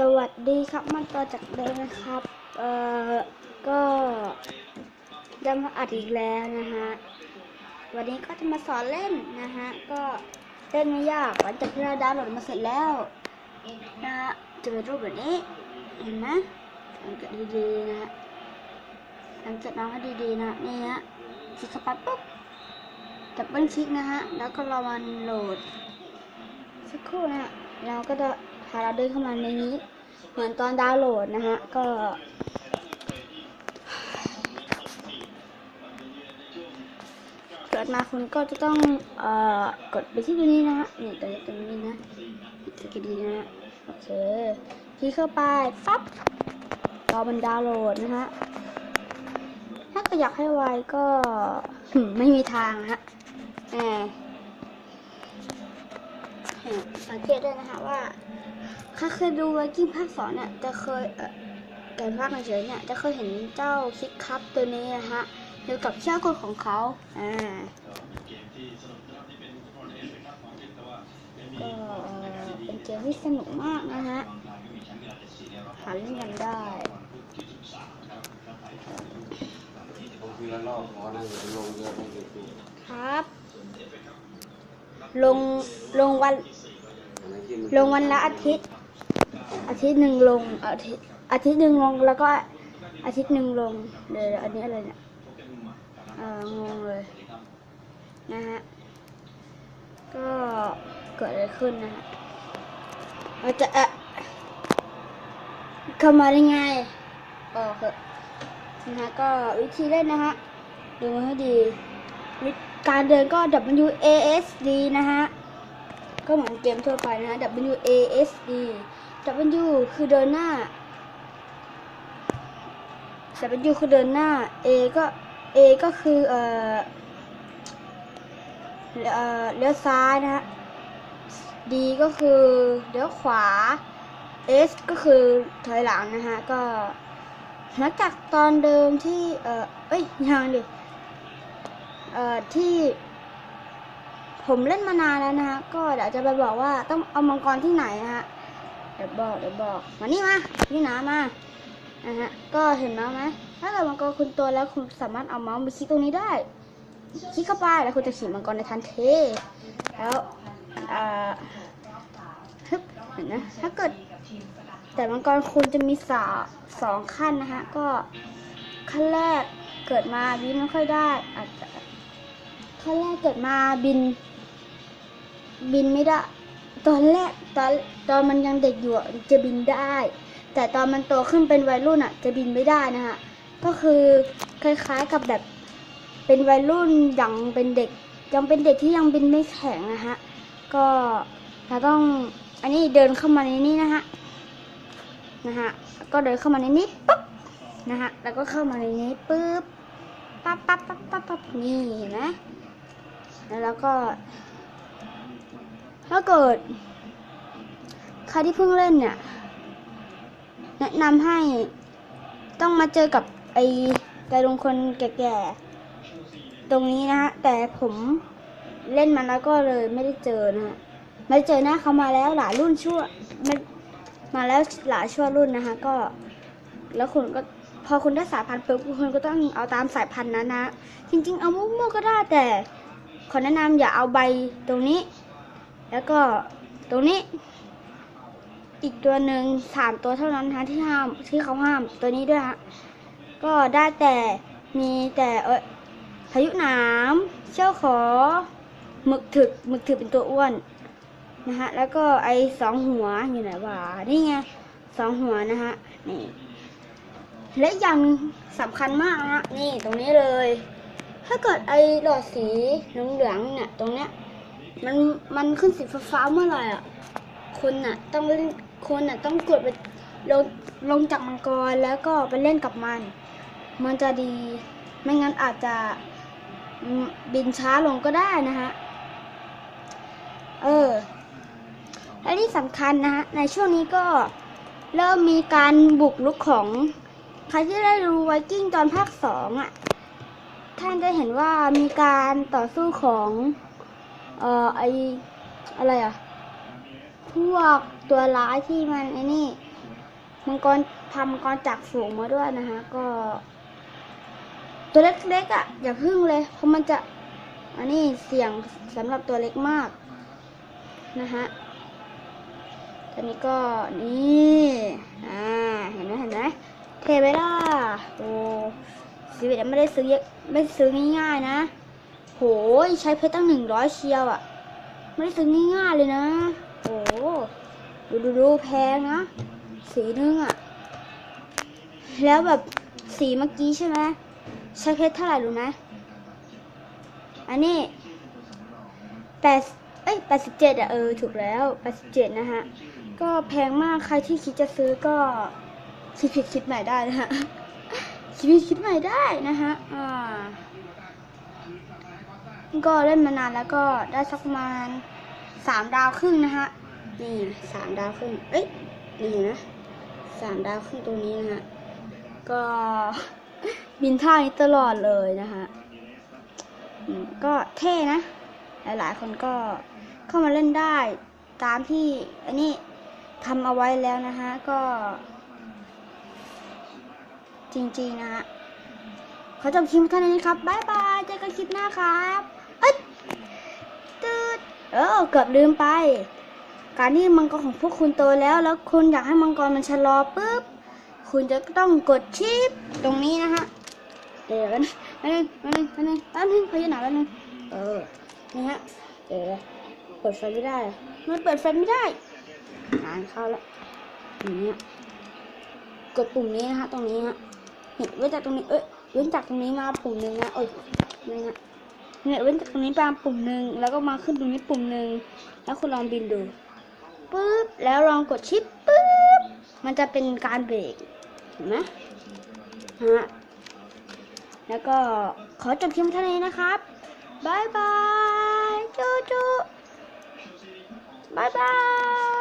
สวัสดีครับมันต่อจากเดิมนะครับ เอ่อ ก็จะมาอัดอีกแล้วนะฮะ วันนี้ก็จะมาสอนเล่นนะฮะ ก็เล่นไม่ยากหลังจากที่เราดาวน์โหลดมาเสร็จแล้วนะฮะจะเป็นรูปแบบนี้ เห็นไหมสังเกตดีๆนะฮะสังเกตน้องให้ดีๆนะนี่ฮะคลิกเข้าไปปุ๊บดับเบิลคลิกนะฮะ แล้วก็รอมันโหลดสักครู่นะเราก็จะ เราเดินเข้ามาในนี้ เหมือนตอนดาวน์โหลดนะฮะ ก็ เกิดมาคุณก็จะต้องเอ่อกดไปที่ตรงนี้นะฮะนี่ตรงนี้ตรงนี้นะสกิดดีนะ โอเคคลิกเข้าไปปั๊บรอมันดาวน์โหลดนะฮะ ถ้าก็อยากให้ไวก็ไม่มีทางนะฮะแหมสังเกตด้วยนะคะว่า ถ้าเคยดูไวกิ้งภาคสองเนี่ยจะเคยเอ่อการภาคเฉยๆเนี่ยจะเคยเห็นเจ้าคิกคัพตัวนี้นะฮะเกี่ยวกับเชือกกลของเขาอ่าก็เอ่อเป็นเกมที่สนุกมากนะฮะหาเล่นกันได้บางทีละรอบขอนั่งลงเรือต้องดูครับ ลงลงวันอันนั้นที่มัน ลงวันละอาทิตย์ อาทิตย์หนึ่งลง อาทิตย์อาทิตย์หนึ่งลงแล้วก็อาทิตย์หนึ่งลงเดี๋ยวอันนี้อะไรเนี่ยเอองงเลยนะฮะก็เกิดอะไรขึ้นนะฮะเราจะเอะเข้ามาได้ไงโอเคนะฮะก็วิธีเล่นนะฮะดูให้ดีการเดินก็ W A S D นะฮะ ก็เหมือนเกมทั่วไปนะฮะ W A S D W คือเดินหน้า W คือเดินหน้า A ก็ A ก็คือเออเอ่อเลี้ยวซ้ายนะฮะ D ก็คือเลี้ยวขวา S ก็คือถอยหลังนะฮะ ก็หลังจากตอนเดิมที่ เอ่อเอ้ยยังดิ เอ่อที่ ผมเล่นมานานแล้วนะฮะก็เดี๋ยวจะไปบอกว่าต้องเอามังกรที่ไหนนะฮะเดี๋ยวบอกเดี๋ยวบอกมานี่มานี่นะมานะฮะก็เห็นแล้วไหมถ้าเกิดมังกรคุณตัวแล้วคุณสามารถเอาเมาส์ไปคลิกตรงนี้ได้คลิกเข้าไปแล้วคุณจะขี่มังกรในทันทีแล้วอ่าฮึบเห็นนะถ้าเกิด แต่มังกรคุณจะมีสาสองขั้นนะฮะก็ขั้นแรกเกิดมาบินไม่ค่อยได้อาจจะขั้นแรกเกิดมาบิน บินไม่ได้ ตอนแรกตอนตอนมันยังเด็กอยู่จะบินได้ แต่ตอนมันโตขึ้นเป็นวัยรุ่นอะ จะบินไม่ได้นะฮะก็คือคล้ายๆกับแบบ เป็นวัยรุ่นยังเป็นเด็ก ยังเป็นเด็กที่ยังบินไม่แข็งนะฮะก็เราต้องอันนี้เดินเข้ามาในนี้นะฮะนะฮะก็เดินเข้ามาในนี้ปุ๊บนะฮะแล้วก็เข้ามาในนี้ปุ๊บปั๊บปั๊บปั๊บปั๊บปั๊บนี่เห็นไหมแล้วเราก็ ถ้าเกิด ใครที่เพิ่งเล่นเนี่ย แนะนำให้ต้องมาเจอกับไอ้กระดงคนแก่ๆ ตรงนี้นะฮะ แต่ผมเล่นมาแล้วก็เลยไม่ได้เจอนะฮะไม่เจอหน้าเขามาแล้วหลายรุ่นชั่วมมาแล้วหลายชั่วรุ่นนะคะ ก็ แล้วคุณก็พอคุณได้สายพันธุ์ปุ๊บคุณก็ต้องเอาตามสายพันธุ์นั้นนะ จริง ๆ เอามั่วๆก็ได้แต่ขอแนะนำอย่าเอาใบตรงนี้ แล้วก็ตรงนี้ อีกตัวหนึ่งสามตัวเท่านั้นนะที่ห้ามที่เขาห้ามตัวนี้ด้วยฮะก็ได้แต่มีแต่เออพายุหนามเชี่ยวขอหมึกถึกหมึกถึกเป็นตัวอ้วนนะฮะแล้วก็ไอสองหัวอยู่ไหนวะนี่ไงสองหัวนะฮะนี่และย่างสำคัญมากนะนี่ตรงนี้เลย ถ้าเกิดไอหลอดสีเหลืองๆเนี่ยตรงเนี้ย มันมันขึ้นสีฟ้าๆเมื่อไหร่อะคุณน่ะต้องเล่นคุณน่ะต้องกดไปลงลงจากมังกรแล้วก็ไปเล่นกับมัน มันจะดี ไม่งั้นอาจจะบินช้าลงก็ได้นะฮะ เออ และที่สำคัญนะฮะ ในช่วงนี้ก็เริ่มมีการบุกรุกของ ใครที่ได้ดูไวกิ้งตอนภาคสองอะ ท่านจะเห็นว่ามีการต่อสู้ของ เอ่อไออะไรอะ พวกตัวร้ายที่มันไอ้นี่ มังกรพามังกรจากฝูงมาด้วยนะฮะก็ ตัวเล็กๆอะ อย่าพึ่งเลยเพราะมันจะ อันนี้เสี่ยงสำหรับตัวเล็กมากนะฮะตอนนี้ก็นี่อ่าเห็นไหมเห็นไหมเทไปล่ะโอ้ชีวิตไม่ได้ซื้อไม่ได้ซื้อง่ายๆนะ โหยใช้เพชรตั้งหนึ่งร้อยเชียวอะ่ะ ไม่ได้ซื้อง่ายๆเลยนะ โอ้ดูดูดูแพงนะ สีนึงอะ่ะ แล้วแบบสีเมื่อกี้ใช่ไหมใช้เพชรเท่าไหร่รู้ไหมอันนี้แปดเอ้ยแปดสิบเจ็ดอะเออ ถูกแล้วแปดสิบเจ็ดนะฮะ ก็แพงมากใครที่คิดจะซื้อก็คิดผิดคิดใหม่ได้นะฮะ คิดผิดคิดใหม่ได้นะฮะ อ่า ก็เล่นมานานแล้วก็ได้สักประมาณสามดาวครึ่งนะฮะนี่สามดาวครึ่งเอ้ยนี่เห็นะสามดาวครึ่งตรงนี้นะฮะก็บินท่านี้ตลอดเลยนะฮะก็เท่นะ หลายๆ คนก็เข้ามาเล่นได้ตามที่อันนี้ทำเอาไว้แล้วนะฮะก็ จริงๆนะฮะขอจบคลิปเท่านี้นะครับบายบาย เจอกันคลิปหน้าครับ เอ้ยตืดเออเกือบลืมไป การที่มังกรของพวกคุณโตแล้วแล้วคุณอยากให้มังกรมันชะลอปุ๊บคุณจะต้องกดชิปตรงนี้นะฮะเดี๋ยวกันอันนึงอันนึงอันนึงอันนึงพยานาอันนึงเออนี่ฮะเดี๋ยวเปิดไฟไม่ได้ มันเปิดไฟไม่ได้งานเข้าแล้วอย่างเงี้ยกดปุ่มนี้นะฮะตรงนี้ฮะเห็นเว้นจากตรงนี้เอ้ยเว้นจากตรงนี้มาปุ่มหนึ่งนะโอ้ยนี่นะ เนี่ยเว้นจากตรงนี้มาปุ่มหนึ่งแล้วก็มาขึ้นตรงนี้ปุ่มหนึ่งแล้วคุณลองบินดูปุ๊บแล้วลองกดชิปปุ๊บมันจะเป็นการเบรกเห็นไหมฮะแล้วก็ขอจบเพียงเท่านี้นะครับบายบายจูจูบายบาย